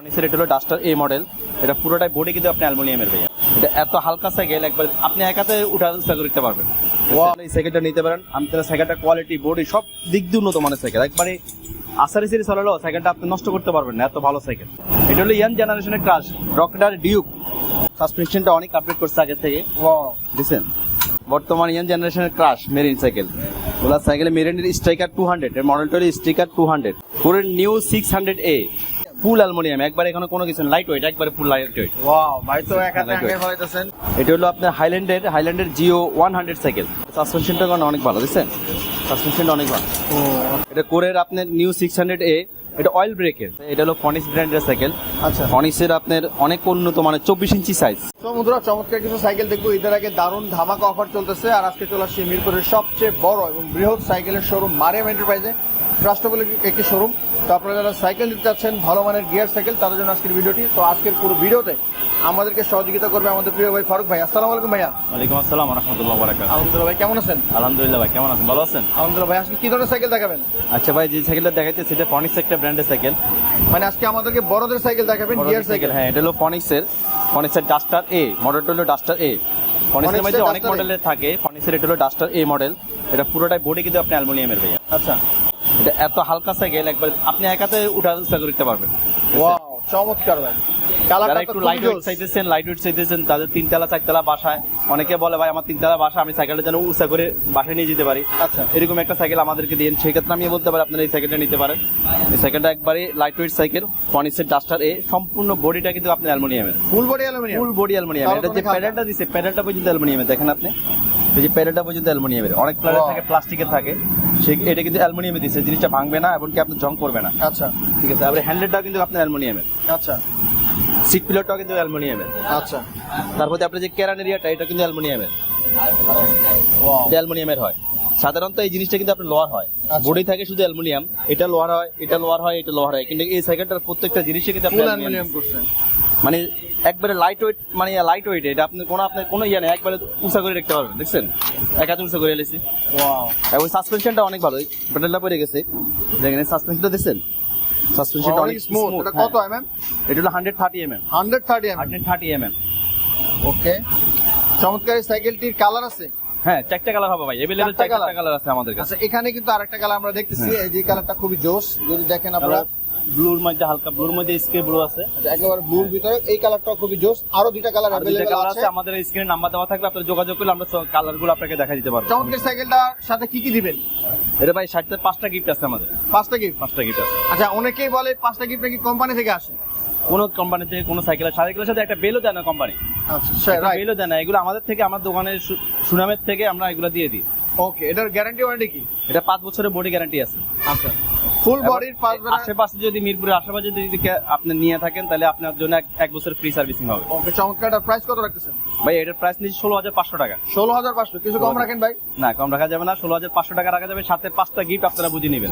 অনিক্সের এটা হলো ডাস্টার এ মডেল এটা পুরোটাই বডি কিন্তু আপনি অ্যালুমিনিয়ামের ভাইয়া। এটা এত হালকা সাইকেল একবার আপনি একাতে উঠা করতে পারবেন। এই সাইকেলটা নিতে পারেন। আমি তাহলে সাইকেলটা কোয়ালিটি বডি সব দিক দিয়ে উন্নত মানের সাইকেল একবারে আসারি সিরিজ হলো সাইকেলটা আপনি নষ্ট করতে পারবেন না এত ভালো সাইকেল এটা হলো ইয়াং জেনারেশনের ক্রাশ রকেটার ডিউক সাসপেনশনটা অনেক আপডেট করছে আগের থেকে। বুঝছেন বর্তমান ইয়াং জেনারেশনের ক্রাশ মেরিন সাইকেল ওলা সাইকেলে মেরিনের স্ট্রাইকার টু হান্ড্রেড এর মডেলটা হলো স্ট্রাইকার টু হান্ড্রেড পুরো new six hundred A full aluminium একবার এখানে কোনো কিছু লাইট ওয়েট একবারে ফুল লাইট ওয়েট ওয়াও ভাই তো এক হাতে Lightweight. আগে ফলাইতেছেন এটা হলো আপনার হাইল্যান্ডের হাইল্যান্ডের জিও ওয়ান হান্ড্রেড সাইকেল সাসপেনশনটা কারণ অনেক ভালো বুঝছেন? সাসপেনশনটা অনেক ভালো। এটা কোরের আপনার নিউ সিক্স হান্ড্রেড এ এটা অয়েল ব্রেকের এটা হলো ফনিক্স ব্র্যান্ডের সাইকেল আচ্ছা। ফনিক্সের আপনার অনেক উন্নত মানে চব্বিশ ইঞ্চি সাইজ তো বন্ধুরা চমৎকার কিছু সাইকেল দেখব। ঈদের আগে দারুণ ধামাকা অফার চলতেছে। আর আজকে চলে আসছি মিরপুরের সবচেয়ে বড় এবং বৃহৎ সাইকেলের শোরুম মারিয়াম এন্টারপ্রাইজে ট্রাস্ট একটি শোরুম তো আপনারা যারা সাইকেল নিতে চাচ্ছেন ভালো মানের গিয়ার সাইকেল তাদের জন্য আজকের ভিডিওটি। তো আজকের পুরো ভিডিওতে আমাদেরকে সহযোগিতা করবে আমাদের প্রিয় ভাই ফারুক ভাই। আসসালামু আলাইকুম ভাইয়া। ওয়ালাইকুম আসসালাম রহমতুল্লাহ বারাকাত আলহামদুলিল্লাহ ভাই কেমন আছেন? আলহামদুলিল্লাহ ভাই কেমন আছেন? ভালো আছেন? আলহামদুলিল্লাহ ভাই আজকে কি ধরনের সাইকেল দেখাবেন? আচ্ছা ভাই যে সাইকেলটা দেখাইতেছে এটা ফনিক্স একটা ব্র্যান্ডের সাইকেল। মানে আজকে আমাদেরকে বড়দের সাইকেল দেখাবেন গিয়ার সাইকেল হ্যাঁ এটা হলো ফনিক্সের ফনিক্সের ডাস্টার এ মডেলটা হলো ডাস্টার এ ফনিক্সের মধ্যে অনেক? মডেলের থাকে। ফনিক্সের এটা হলো ডাস্টার এ মডেল এটা পুরোটাই বডি কিন্তু আপনি অ্যালুমিনিয়ামের ভাইয়া। আচ্ছা। এটা এত হালকা সাইকেল একবার আপনি একাতে উঠা চেষ্টা করতে পারবেন। ওয়াও চমৎকার ভাই। যারা একটু লাইট ওয়েট চাইতেছেন লাইট ওয়েট চাইতেছেন তাদের তিনতলা চারতলা বাসায় অনেকে বলে ভাই আমার তিনতলা বাসা আমি সাইকেলটা যেন উঁচা করে বাসায় নিয়ে যেতে পারি। আচ্ছা। এরকম একটা সাইকেল আমাদেরকে দিন সেই ক্ষেত্রে আমি বলতে পারি আপনারা এই সাইকেলটা নিতে পারেন। এই সাইকেলটা একবারে লাইট ওয়েট সাইকেল ডাস্টার এ সম্পূর্ণ বডিটা কিন্তু আপনি অ্যালুমিনিয়ামের। ফুল বডি অ্যালুমিনিয়াম। ফুল বডি অ্যালুমিনিয়াম। এটা যে অনেক হালকা। প্যাডেলটা দিছে প্যাডেলটা পর্যন্ত অ্যালুমিনিয়ামের। দেখেন আপনি। এই যে প্যাডেলটা পর্যন্ত অ্যালুমিনিয়ামের অনেক প্যাডেল থাকে প্লাস্টিকের থাকে। সে এটা কিন্তু অ্যালুমিনিয়ামে দিছে জিনিসটা ভাঙবে না এবং কি আপনার জং করবে না। আচ্ছা। ঠিক আছে আবার হ্যান্ডেলটাও কিন্তু আপনার অ্যালুমিনিয়ামের আচ্ছা। সিট পিলারটাও কিন্তু অ্যালুমিনিয়ামের আচ্ছা। তারপরে আপনার যে ক্যারান এরিয়াটা এটা কিন্তু অ্যালুমিনিয়ামের। অ্যালুমিনিয়ামের হয়। সাধারণত এই জিনিসটা কিন্তু আপনার লোয়ার হয়। আচ্ছা। বডি থাকে শুধু অ্যালুমিনিয়াম। এটা লোয়ার হয় এটা লোয়ার হয় এটা লোয়ার হয়। কিন্তু এই সাইকেলটার প্রত্যেকটা জিনিসই কিন্তু অ্যালুমিনিয়াম অ্যালুমিনিয়াম করছেন। মানে একবারে লাইট ওয়েট মানে লাইট ওয়েট এটা আপনি কোনো আপনার কোনো ইয়ে নেই একবারে উঁচা করে রাখতে পারবেন দেখছেন? এক হাত উঁচা করে এলেছি এবং সাসপেনশনটা অনেক ভালো পেট্রোলটা পড়ে গেছে। দেখেন সাসপেনশনটা দেখছেন? সাসপেনশনটা অনেক স্মুথ এটা কত এমএম এটা হলো hundred thirty M M hundred thirty MM hundred thirty M M okay চমৎকার এই সাইকেলটির কালার আছে? হ্যাঁ চারটা কালার হবে ভাই। চারটা চারটা কালার আছে আমাদের কাছে। আচ্ছা এখানে কিন্তু আরেকটা কালার আমরা দেখতেছি। হ্যাঁ। এই যে কালারটা খুবই জোশ। যদি দেখেন আপনারা ব্লুর মধ্যে হালকা ব্লুর মধ্যে স্কে ব্লু আছে। আচ্ছা, একেবারে ব্লুর ভিতরে। এই কালারটাও খুবই জোস। আরও দুইটা কালার কালার আছে। আমাদের স্ক্রিনে নাম্বার দেওয়া থাকবে আপনারা যোগাযোগ করলে আমরা কালারগুলো আপনাকে দেখা দিতে পারব। চমৎকার সাইকেলটার সাথে কি কি দিবেন? এটা ভাই ষাটটা পাঁচটা গিফট আছে আমাদের। পাঁচটা গিফট পাঁচটা গিফট আছে। আচ্ছা অনেকেই বলে পাঁচটা গিফট নাকি কোম্পানি থেকে আসে? কোন কোম্পানি থেকে কোন সাইকেলের সাইকেলের সাথে একটা বেলও দেয় না কোম্পানি আচ্ছা রাইট বেলও দেয় না। এগুলো আমাদের থেকে আমার দোকানের সুনামের থেকে আমরা এগুলো দিয়ে দিই। ওকে এটার গ্যারান্টি ওয়ারেন্টি কি? এটা পাঁচ বছরের বডি গ্যারান্টি আছে। আচ্ছা। ফুল বডির আশেপাশে যদি মিরপুরের আশেপাশে যদি আপনি নিয়ে থাকেন তাহলে আপনার জন্য এক- বছর ফ্রি সার্ভিসিং হবে। ওকে চমৎকারটার প্রাইস কত রাখতেছেন? ভাই এটার প্রাইস নিচ্ছে ষোলো হাজার পাঁচশো টাকা। ষোলো হাজার পাঁচশো। কিছু কম রাখেন ভাই। না কম রাখা যাবে না। ষোলো হাজার পাঁচশো টাকা রাখা যাবে। সাথে পাঁচটা গিফট আপনারা বুঝে নেবেন।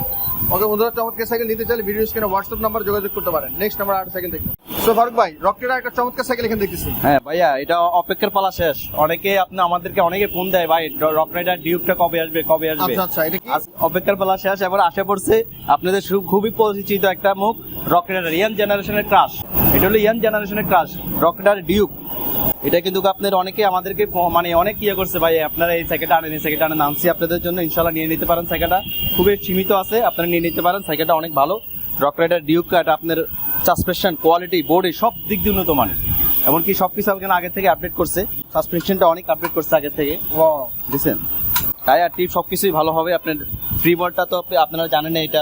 ওকে বন্ধুরা চমৎকার সাইকেল নিতে চাইলে ভিডিও স্ক্রিনে হোয়াটসঅ্যাপ নাম্বার যোগাযোগ করতে পারেন। নেক্সট আমরা আর সাইকেল দেখি সো ফারুক ভাই রকেটের একটা চমৎকার সাইকেল এখানে দেখতেছি। হ্যাঁ ভাইয়া এটা অপেক্ষার পালা শেষ। অনেকে আপনি আমাদেরকে অনেকে ফোন দেয় ভাই রক রাইডার ডিউকটা কবে আসবে কবে আসবে? আচ্ছা আচ্ছা এটা কি? অপেক্ষার পালা শেষ এবার আসে পড়ছে আপনাদের খুবই পরিচিত একটা মুখ রক রাইডার ইয়ান জেনারেশনের ক্রাশ এটা হলো ইয়ান জেনারেশনের ক্রাশ রক রাইডার ডিউক এটা কিন্তু আপনার অনেকে আমাদেরকে মানে অনেক ইয়ে করছে ভাই আপনারা এই সাইকেলটা আনেন এই সাইকেলটা আনেন আনছি আপনাদের জন্য ইনশাল্লাহ নিয়ে নিতে পারেন সাইকেলটা খুবই সীমিত আছে আপনারা নিয়ে নিতে পারেন সাইকেলটা অনেক ভালো। রক রাইডার ডিউক এটা আপনার সাসপেনশন কোয়ালিটি বোর্ডে সব দিক দিয়ে উন্নত মানের। এমনকি সবকিছু আপনার আগের থেকে আপডেট করছে। সাসপেনশনটা অনেক আপডেট করছে আগের থেকে। বুঝছেন? টায়ার টিপ সবকিছুই ভালো হবে। আপনার ফ্রি বলটা তো আপনারা জানেন এটা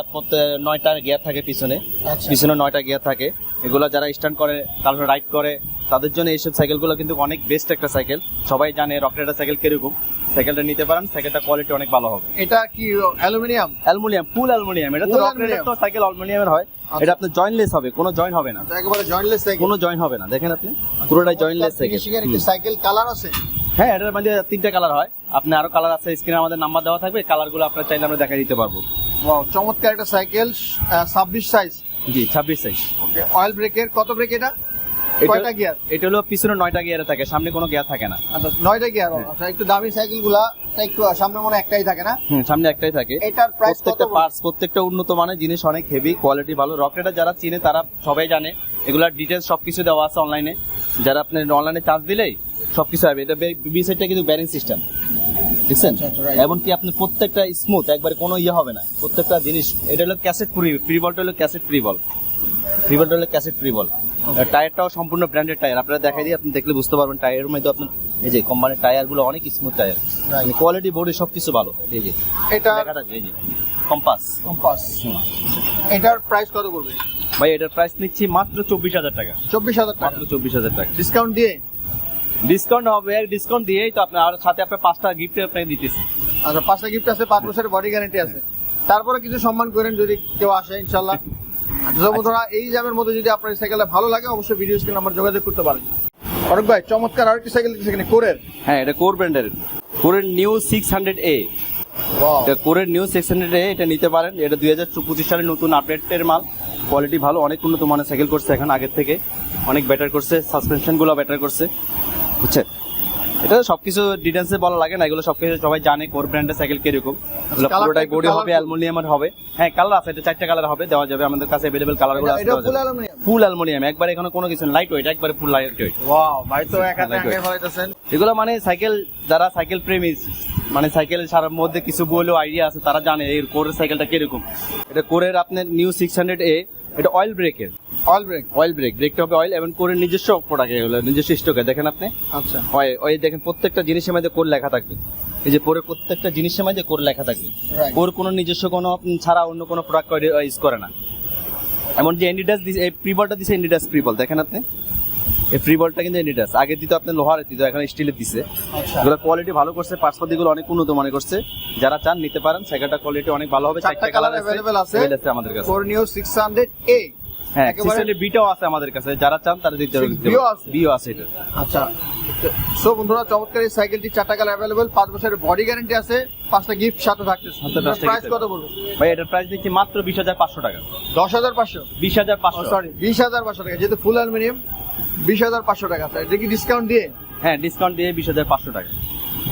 নয়টা গিয়ার থাকে পিছনে। আচ্ছা। পিছনে নয়টা গিয়ার থাকে। এগুলো যারা স্ট্যান্ড করে তারপরে রাইড করে তাদের জন্য এইসব সাইকেলগুলো কিন্তু অনেক বেস্ট একটা সাইকেল সবাই জানে রকেটের সাইকেল কীরকম। সাইকেলটা নিতে পারেন সাইকেলটা কোয়ালিটি অনেক ভালো হবে। এটা কি অ্যালুমিনিয়াম? অ্যালুমিনিয়াম ফুল অ্যালুমিনিয়াম। এটা তো রকেটের। তো সাইকেল অ্যালুমিনিয়ামের হয়। এটা আপনার জয়েন্টলেস হবে কোনো জয়েন্ট হবে না। একেবারে জয়েন্টলেস সাইকেল কোনো জয়েন্ট হবে না দেখেন আপনি পুরোটাই জয়েন্টলেস সাইকেল সাইকেল কালার আছে? হ্যাঁ এটার মধ্যে তিনটা কালার হয়। আপনি আরও কালার আছে স্ক্রিনে আমাদের নাম্বার দেওয়া থাকবে কালারগুলো আপনার চাইলে আমরা দেখা দিতে পারব। ওয়াও চমৎকার একটা সাইকেল ছাব্বিশ সাইজ জি ছাব্বিশ সাইজ অয়েল ব্রেকের কত ব্রেক এটা? কয়টা গিয়ার এটা হলো পিছনে নয়টা গিয়ারে থাকে সামনে কোনো গিয়ার থাকে না। আচ্ছা নয়টা গিয়ার আচ্ছা একটু দামি সাইকেলগুলা একটু সামনে মনে হয় একটাই থাকে না? হুম সামনে একটাই থাকে। এটার প্রাইস প্রত্যেকটা পার্টস প্রত্যেকটা উন্নত মানের জিনিস অনেক হেভি কোয়ালিটি ভালো। রকেটটা যারা চিনে তারা সবাই জানে। এগুলার ডিটেলস সবকিছু দেওয়া আছে অনলাইনে যারা আপনি অনলাইনে চার্জ দিলেই সবকিছু হবে। এটা বি সাইডটা কিন্তু ব্যারিং সিস্টেম দেখছেন? আচ্ছা, আচ্ছা, এমনকি আপনি প্রত্যেকটা স্মুথ একবারে কোনো ইয়ে হবে না। প্রত্যেকটা জিনিস এটা হলো ক্যাসেট ফ্রি ফ্রি বলটা হলো ক্যাসেট ফ্রি বল বলটা হলো ক্যাসেট ফ্রি বল টায়ারটাও সম্পূর্ণ ব্র্যান্ডেড টায়ার আপনারা দেখাই দিয়ে আপনি দেখলে বুঝতে পারবেন টায়ারের মধ্যে আপনার এই যে কোম্পানির টায়ারগুলো অনেক স্মুথ টায়ার. কোয়ালিটি বডি সবকিছু ভালো। এই যে এটা এই যে কম্পাস কম্পাস এটার প্রাইস কত পড়বে? ভাই এটার প্রাইস নিচ্ছি মাত্র চব্বিশ হাজার টাকা। চব্বিশ হাজার টাকা। মাত্র চব্বিশ হাজার টাকা। ডিসকাউন্ট দিয়ে? ডিসকাউন্ট হবে ডিসকাউন্ট দিয়েই তো আপনার আর সাথে আপনার পাঁচটা গিফট আপনাকে দিতেছি। আচ্ছা পাঁচটা গিফট আছে পাঁচ বছরের বডি গ্যারান্টি আছে। তারপরে কিছু সম্মান করেন যদি কেউ আসে ইনশাল্লাহ বন্ধুরা এই জামের মধ্যে যদি আপনার এই সাইকেলটা ভালো লাগে অবশ্যই ভিডিও স্ক্রিন নাম্বার যোগাযোগ করতে পারেন। অরক ভাই চমৎকার আরেকটি সাইকেল সেখানে কোরের। হ্যাঁ এটা কোর ব্র্যান্ডের। কোরের নিউ সিক্স হান্ড্রেড এ এটা কোরের নিউ সিক্স হান্ড্রেড এ এটা নিতে পারেন। এটা দুই হাজার পঁচিশ সালের নতুন আপডেটের মাল। কোয়ালিটি ভালো অনেক উন্নত মানের সাইকেল করছে এখন আগের থেকে। অনেক বেটার করছে সাসপেনশনগুলো বেটার করছে। বুঝছেন? এটা সবকিছু ডিটেলসে বলা লাগে না এগুলো সবকিছু সবাই জানে কোর ব্র্যান্ডের সাইকেল কীরকম। এগুলো পুরোটাই বডি হবে। অ্যালুমিনিয়ামের হবে। হ্যাঁ কালার আছে এটা চারটা কালার হবে দেওয়া যাবে আমাদের কাছে অ্যাভেলেবেল কালারগুলো এটা ফুল অ্যালুমিনিয়াম একবার এখানে কোনো কিছু লাইট ওয়েট একবার ফুল লাইট ওয়েট ওয়াও ভাই তো এক. আগে এগুলো মানে সাইকেল যারা সাইকেল প্রেমী মানে সাইকেল সারার মধ্যে কিছু বলেও আইডিয়া আছে তারা জানে এই কোরের সাইকেলটা কীরকম। এটা কোরের আপনার নিউ সিক্স হান্ড্রেড এ এটা অয়েল ব্রেকের অয়েল ব্রেক অয়েল ব্রেক ব্রেকটা হবে অয়েল এবং কোরের নিজস্ব প্রোডাক্ট এগুলো নিজস্ব স্টকে দেখেন আপনি? আচ্ছা। হয় ওই দেখেন প্রত্যেকটা জিনিসের মধ্যে কোর লেখা থাকবে। এই যে কোরের প্রত্যেকটা জিনিসের মধ্যে কোর লেখা থাকবে। কোর কোনো নিজস্ব কোনো ছাড়া অন্য কোনো প্রোডাক্ট ইউজ করে না। এমন যে এন্ডিডাস এই প্রিবলটা দিছে এন্ডিডাস প্রিবল দেখেন আপনি? এই প্রিবলটা কিন্তু এন্ডিডাস আগে দিত আপনি লোহার দিত এখন স্টিলের দিছে। আচ্ছা। এগুলো কোয়ালিটি ভালো করছে পার্সপাতি গুলো অনেক উন্নত মনে করছে। যারা চান নিতে পারেন সাইকেলটা কোয়ালিটি অনেক ভালো হবে চারটা colour available আছে। আমাদের কাছে। কোর নিউ সিক্স হান্ড্রেড এ হ্যাঁ একেবারে- সিসিলি বিটাও আছে আমাদের কাছে। যারা চান তারা দিতে আছে? বিও আছে এটা। আচ্ছা। সো বন্ধুরা চমৎকার এই সাইকেলটি চারটা কালার অ্যাভেলেবল পাঁচ বছরের বডি গ্যারান্টি আছে পাঁচটা গিফট সাথে থাকতেছে প্রাইস কত বলব? ভাই এটার প্রাইস মাত্র বিশ হাজার পাঁচশো টাকা। দশ হাজার পাঁচশো? বিশ হাজার পাঁচশো। সরি বিশ হাজার পাঁচশো টাকা যেহেতু ফুল অ্যালুমিনিয়াম বিশ হাজার পাঁচশো টাকা এটা কি ডিসকাউন্ট দিয়ে? হ্যাঁ ডিসকাউন্ট দিয়ে বিশ হাজার পাঁচশো টাকা।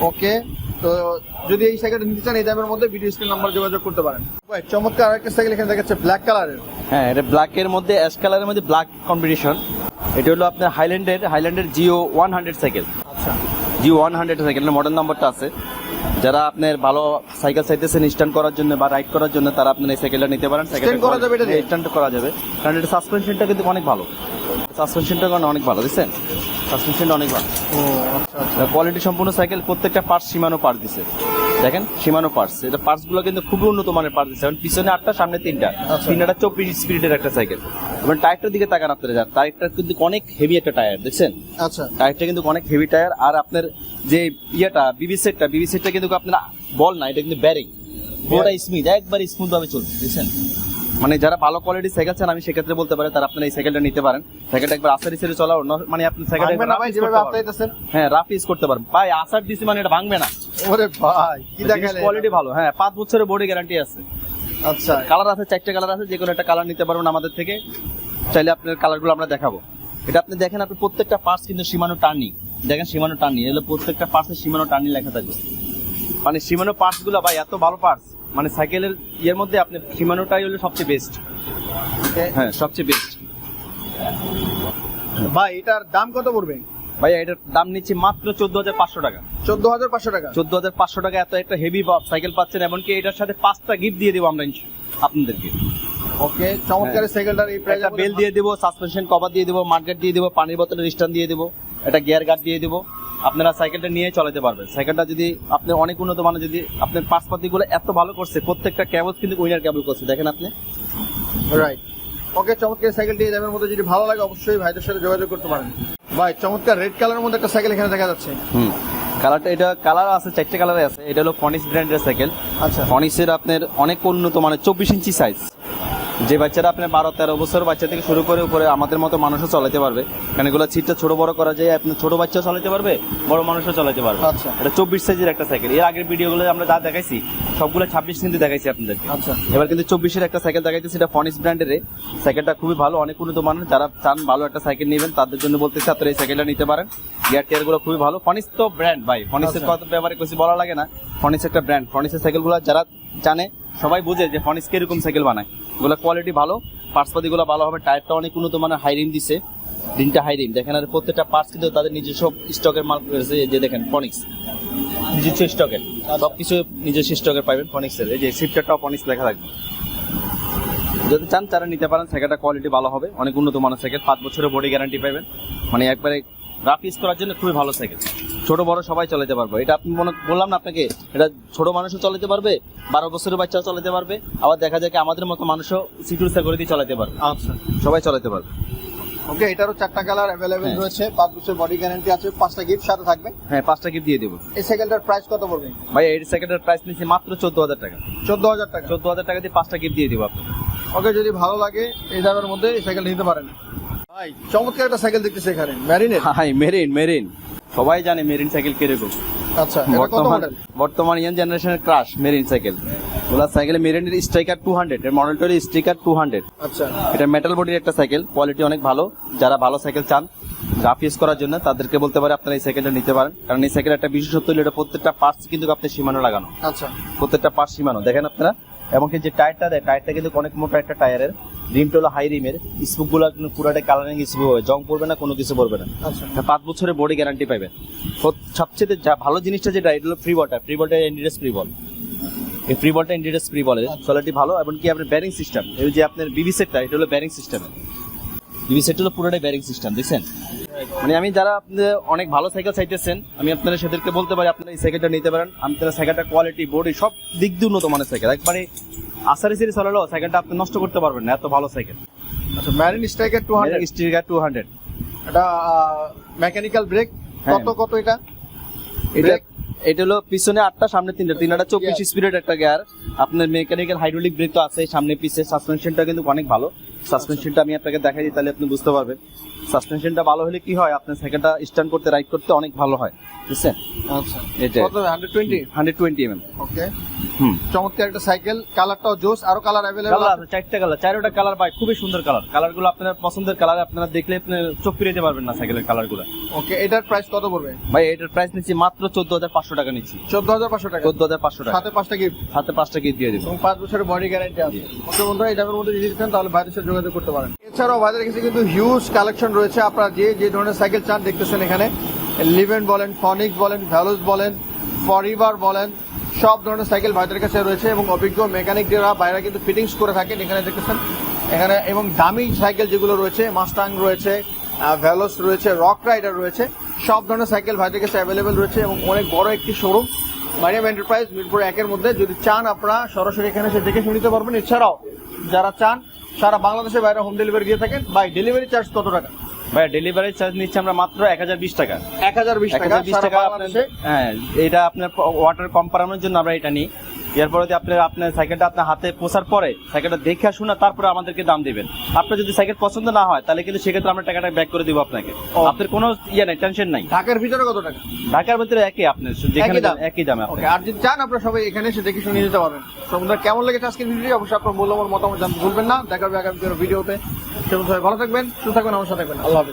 ওকে তো যদি এই সাইকেলটা নিতে চান এই দামের মধ্যে ভিডিও স্ক্রিন নাম্বার যোগাযোগ করতে পারেন। ভাই, চমৎকার আরেকটা সাইকেল এখানে দেখাচ্ছে ব্ল্যাক কালারের হ্যাঁ এটা ব্ল্যাক এর মধ্যে অ্যাশ কালারের মধ্যে ব্ল্যাক কম্বিনেশন এটা হলো আপনার হাইল্যান্ডের হাইল্যান্ডের জিও ওয়ান হান্ড্রেড সাইকেল আচ্ছা। জিও ওয়ান হান্ড্রেড সাইকেলের মডেল নাম্বারটা আছে। যারা আপনার ভালো সাইকেল চাইতেছেন স্ট্যান্ড করার জন্য বা রাইড করার জন্য তারা আপনার এই সাইকেলটা নিতে পারেন। Stand করা যাবে এটা স্ট্যান্ড করা যাবে। কারণ এটা সাসপেনশনটা কিন্তু অনেক ভালো। সাসপেনশনটা কারণ অনেক ভালো বুঝছেন? সাসপেনশনটা অনেক ভালো। ও আচ্ছা আচ্ছা। কোয়ালিটি সম্পূর্ণ সাইকেল প্রত্যেকটা পার্টস সীমানো পার্ট দিছে। দেখেন সীমানো পার্টস এটা পার্টসগুলো কিন্তু খুবই উন্নত মানের দিছে এখন পিছনে আটটা সামনে তিনটা। আচ্ছা। তিনটা চব্বিশ স্পিডের একটা সাইকেল এবং টায়ারটার দিকে তাকান আপনারা যান টায়ারটা কিন্তু অনেক হেভি একটা টায়ার দেখছেন? আচ্ছা। টায়ারটা কিন্তু অনেক হেভি টায়ার আর আপনার যে ইয়েটা বিবি সেটটা বিবি সেটটা কিন্তু আপনার বল না এটা কিন্তু ব্যারিং পুরোটা স্মুথ একবার স্মুথ ভাবে চলছে দেখছেন? মানে যারা ভালো কোয়ালিটির সাইকেল চান আমি সেক্ষেত্রে বলতে পারি তারা আপনার এই সাইকেলটা নিতে পারেন। সাইকেলটা একবার আসার হিসেবে চলা মানে আপনি সাইকেলটা হ্যাঁ রাফ ইউজ করতে পারেন ভাই আসার দিছি মানে এটা ভাঙবে না। ওরে ভাই কি দেখালে কোয়ালিটি ভালো হ্যাঁ পাঁচ বছরের বডি গ্যারান্টি আছে। আচ্ছা। কালার আছে চারটে কালার আছে যে কোনো একটা কালার নিতে পারবেন আমাদের থেকে। চাইলে আপনার কালারগুলো আমরা দেখাবো। এটা আপনি দেখেন আপনি প্রত্যেকটা পার্টস কিন্তু সীমানো টার্নি দেখেন সীমানো টার্নি এগুলো প্রত্যেকটা পার্টসে সীমানো টার্নি লেখা থাকবে। মানে সীমানো পার্টসগুলো ভাই এত ভালো পার্টস মানে সাইকেলের ইয়ের মধ্যে আপনি সীমানোটাই হলো সবচেয়ে বেস্ট হ্যাঁ সবচেয়ে বেস্ট ভাই এটার দাম কত পড়বে? ভাই এটার দাম নিচ্ছি মাত্র চোদ্দ হাজার পাঁচশো টাকা। চোদ্দ হাজার পাঁচশো টাকা? চোদ্দ হাজার পাঁচশো টাকা এত একটা হেভি সাইকেল পাচ্ছেন এমনকি এটার সাথে পাঁচটা গিফট দিয়ে দেবো আমরা আপনাদেরকে। ওকে চমৎকার সাইকেলটার এই প্রাইস বেল দিয়ে দেবো সাসপেনশন কভার দিয়ে দেবো মার্কেট দিয়ে দেবো পানির বোতলের স্ট্যান্ড দিয়ে দেবো একটা গিয়ার গার্ড দিয়ে দেবো। আপনারা সাইকেলটা নিয়ে চালাতে পারবেন। সাইকেলটা যদি আপনি অনেক উন্নত মানে যদি আপনার পার্সপাতি গুলো এত ভালো করছে প্রত্যেকটা কেবল কিন্তু উইনার কেবল করছে দেখেন আপনি? রাইট ওকে চমৎকার সাইকেল সাইকেলটি এই দামের মধ্যে যদি ভালো লাগে অবশ্যই ভাইদের সাথে যোগাযোগ করতে পারেন। ভাই চমৎকার রেড কালারের মধ্যে একটা সাইকেল এখানে দেখা যাচ্ছে। হুম। কালারটা এটা কালার আছে চারটে কালারে আছে। এটা হলো ফনিস ব্র্যান্ডের সাইকেল। আচ্ছা। ফনিসের আপনার অনেক উন্নত মানে চব্বিশ ইঞ্চি সাইজ যে বাচ্চারা আপনার বারো তেরো বছর বাচ্চা থেকে শুরু করে উপরে আমাদের মতো মানুষও চালাতে পারবে। কারণ এগুলো সিটটা ছোট বড় করা যায় আপনার ছোট বাচ্চাও চালাতে পারবে বড় মানুষও চালাতে পারবে। আচ্ছা। এটা চব্বিশ সাইজের একটা সাইকেল এর আগের ভিডিওগুলো আমরা যা দেখাইছি সবগুলো ছাব্বিশ কিন্তু দেখাইছি আপনাদেরকে। আচ্ছা। এবার কিন্তু চব্বিশের একটা সাইকেল দেখাইতেছি সেটা ফনিস ব্র্যান্ডের সাইকেলটা খুবই ভালো অনেক উন্নত মানের। যারা চান ভালো একটা সাইকেল নেবেন তাদের জন্য বলতেছি আপনারা এই সাইকেলটা নিতে পারেন। গিয়ার টিয়ারগুলো খুবই ভালো। ফনিস তো ব্র্যান্ড ভাই। ফনিসের আচ্ছা। কথা ব্যাপারে কিছু বলা লাগে না। ফনিস একটা ব্র্যান্ড ফনিসের সাইকেলগুলো যারা জানে সবাই বুঝে যে ফনিস কীরকম সাইকেল বানায়। ওগুলো কোয়ালিটি ভালো পার্টসপাতি গুলো ভালো হবে টায়ারটা অনেক উন্নত মানের হাই রিম দিছে দিনটা হাই রিম দেখেন আর প্রত্যেকটা পার্টস কিন্তু তাদের নিজস্ব স্টকের মাল রয়েছে যে দেখেন ফনিক্স নিজস্ব স্টকের সব কিছু নিজস্ব স্টকের পাবেন ফনিক্সের এই যে সিফটারটাও ফনিক্স লেখা থাকবে। যদি চান, তারা নিতে পারেন সাইকেলটা কোয়ালিটি ভালো হবে, অনেক উন্নত মানের সাইকেল পাঁচ বছরের বডি গ্যারান্টি পাবেন মানে একবারে রাফ ইউজ করার জন্য খুবই ভালো সাইকেল। ছোট বড় সবাই চালাতে পারবে। এটা আপনি মনে বললাম না আপনাকে এটা ছোট মানুষও চালাতে পারবে বারো বছরের বাচ্চাও চালাতে পারবে। আবার দেখা যায় আমাদের মতো মানুষও সিকিউরিটি করে দিয়ে চালাতে পারবে। আচ্ছা। সবাই চালাতে পারবে। ওকে এটারও চারটা কালার অ্যাভেলেবেল। রয়েছে। পাঁচ বছর বডি গ্যারান্টি আছে পাঁচটা গিফট সাথে থাকবে। হ্যাঁ পাঁচটা গিফট দিয়ে দেবো। এই সাইকেলটার প্রাইস কত পড়বে? ভাই এই সেকেন্ডের প্রাইস নিচ্ছি মাত্র চোদ্দ হাজার টাকা। চোদ্দ হাজার টাকা। চোদ্দ হাজার টাকা দিয়ে পাঁচটা গিফট দিয়ে দেবো আপনাকে। ওকে যদি ভালো লাগে এই দামের মধ্যে এই সাইকেল নিতে পারেন। ভাই চমৎকার একটা সাইকেল দেখতেছি এখানে। Hi Marin Marin. সবাই জানে মেরিন সাইকেল কীরকম। আচ্ছা বর্তমান বর্তমান ইয়ান জেনারেশনের ক্রাশ মেরিন সাইকেল ওগুলা সাইকেলে মেরিনের স্ট্রাইকার টু হান্ড্রেড এর মডেলটা হলো স্ট্রাইকার টু হান্ড্রেড আচ্ছা। এটা মেটাল বডির একটা সাইকেল কোয়ালিটি অনেক ভালো। যারা ভালো সাইকেল চান রাফ ইউজ করার জন্য তাদেরকে বলতে পারে আপনারা এই সাইকেলটা নিতে পারেন। কারণ এই সাইকেল একটা বিশেষত্ব হলো এটা প্রত্যেকটা পার্টস কিন্তু আপনার সীমানো লাগানো। আচ্ছা। প্রত্যেকটা পার্টস সীমানো। দেখেন আপনারা এমনকি যে টায়ারটা দেয় টায়ারটা কিন্তু অনেক মোটা একটা টায়ারের। রিমটা হলো হাই রিমের স্পুকগুলো কিন্তু পুরাটা কালারিং স্পুক হবে জং পড়বে না কোনো কিছু পড়বে না। আচ্ছা। পাঁচ বছরের বডি গ্যারান্টি পাবেন সবচেয়ে যা ভালো জিনিসটা যেটা এটা হলো ফ্রি বলটা ফ্রি বলটা এন্ডিডাস ফ্রি বল এই ফ্রি বলটা এন্ডিডাস ফ্রি বলে কোয়ালিটি ভালো এবং কি আপনার ব্যারিং সিস্টেম এই যে আপনার বিবি সেটটা এটা হলো ব্যারিং সিস্টেম বিবি সেট হলো পুরোটাই ব্যারিং সিস্টেম দেখছেন? মানে আমি যারা আপনাদের অনেক ভালো সাইকেল চাইতেছেন আমি আপনারা সেদেরকে বলতে পারি আপনারা এই সাইকেলটা নিতে পারেন। আপনারা সাইকেলটা কোয়ালিটি বডি সব দিক দিয়ে উন্নত মানের সাইকেল। একবারে আসারি সিরিজ চালালেও সাইকেলটা আপনি নষ্ট করতে পারবেন না এত ভালো সাইকেল। আচ্ছা Marin striker two hundred sticker two hundred এটা মেকানিক্যাল ব্রেক। কত কত এটা? এটা এটা হলো পিছনে আটটা সামনে তিনটা। তিনটা চব্বিশ. স্পিডের একটা গিয়ার আপনার মেকানিক্যাল হাইড্রোলিক ব্রেক তো আছে সামনে পিছে সাসপেনশনটা কিন্তু অনেক ভালো। সাসপেনশনটা আমি আপনাকে দেখাই দিই তাহলে আপনি বুঝতে পারবেন। সাসপেনশনটা ভালো হলে কি হয়? আপনার সাইকেলটা স্ট্যান্ড করতে রাইড করতে অনেক ভালো হয়। বুঝছেন? আচ্ছা। এটা কত? হান্ড্রেড টোয়েন্টি হান্ড্রেড টোয়েন্টি এম ওকে হুম। চমৎকার একটা সাইকেল কালারটাও জোস আরও কালার অ্যাভেলেবল কালার আছে? চারটা কালার চারোটা কালার পাই খুবই সুন্দর কালার কালারগুলো আপনার পছন্দের কালার আপনারা দেখলে আপনি চোখ ফিরাইতে পারবেন না সাইকেলের কালারগুলো ওকে এটার প্রাইস কত পড়বে? ভাই এটার প্রাইস নিচ্ছি মাত্র চোদ্দ হাজার পাঁচশো টাকা নিচ্ছি। চোদ্দ হাজার পাঁচশো টাকা? চোদ্দ হাজার পাঁচশো টাকা। সাথে পাঁচটা গিফট হাতে পাঁচটা গিয়ে দিয়ে দেবো। এবং পাঁচ বছরের বডি গ্যারান্টি আছে। ওকে বন্ধুরা এই দামের মধ্যে যদি দিতেন তাহলে ভাইদের সাথে যোগাযোগ করতে পারেন। এছাড়াও ভাইদের কাছে কিন্তু হিউজ কালেকশন রয়েছে, আপনারা যে যে ধরনের সাইকেল চান দেখতেছেন এখানে। লিভেন বলেন ফনিক বলেন ভ্যালুস বলেন ফরিভার বলেন, সব ধরনের সাইকেল ভাইদের কাছে রয়েছে এবং অভিজ্ঞ মেকানিকরা বাইরে কিন্তু ফিটিংস করে থাকেন এখানে দেখতেছেন। এখানে এবং দামি সাইকেল যেগুলো রয়েছে মাস্টাং রয়েছে ভ্যালোস রয়েছে রক রাইডার রয়েছে, সব ধরনের সাইকেল ভাইদের কাছে অ্যাভেলেবেল রয়েছে এবং অনেক বড় একটি শোরুম মারিয়াম এন্টারপ্রাইজ মিরপুর একের মধ্যে। যদি চান আপনারা সরাসরি এখানে এসে দেখে শুনে নিতে পারবেন। এছাড়াও যারা চান সারা বাংলাদেশে বাইরে হোম ডেলিভারি দিয়ে থাকেন। ভাই ডেলিভারি চার্জ কত টাকা? ভাই ডেলিভারি চার্জ নিচ্ছে আমরা মাত্র এক হাজার বিশ টাকা। এক হাজার বিশ টাকা বিশ টাকা আপনার হ্যাঁ এটা আপনার ওয়াটার কম পারানোর জন্য আমরা এটা নিই। এরপরে যদি আপনার আপনার সাইকেলটা আপনার হাতে পোষার পরে সাইকেলটা দেখে শুনে তারপরে আমাদেরকে দাম দিবেন। আপনার যদি সাইকেল পছন্দ না হয় তাহলে কিন্তু সেক্ষেত্রে আমরা টাকাটা ব্যাক করে দিব আপনাকে। আপনার কোনো ইয়ে নাই টেনশন নাই। ঢাকার ভিতরে কত টাকা? ঢাকার ভিতরে একই আপনার যেখানে একই দাম? আর যদি চান আপনারা সবাই এখানে এসে দেখে শুনে নিতে পারবেন। বন্ধুরা কেমন লেগেছে আজকের ভিডিও অবশ্যই আপনার মূল্যবান মতামত জানতে ভুলবেন না। দেখা হবে আগামী ভিডিওতে। সেরকম ভালো থাকবেন সুস্থ থাকবেন আমার সাথে থাকবেন। আল্লাহ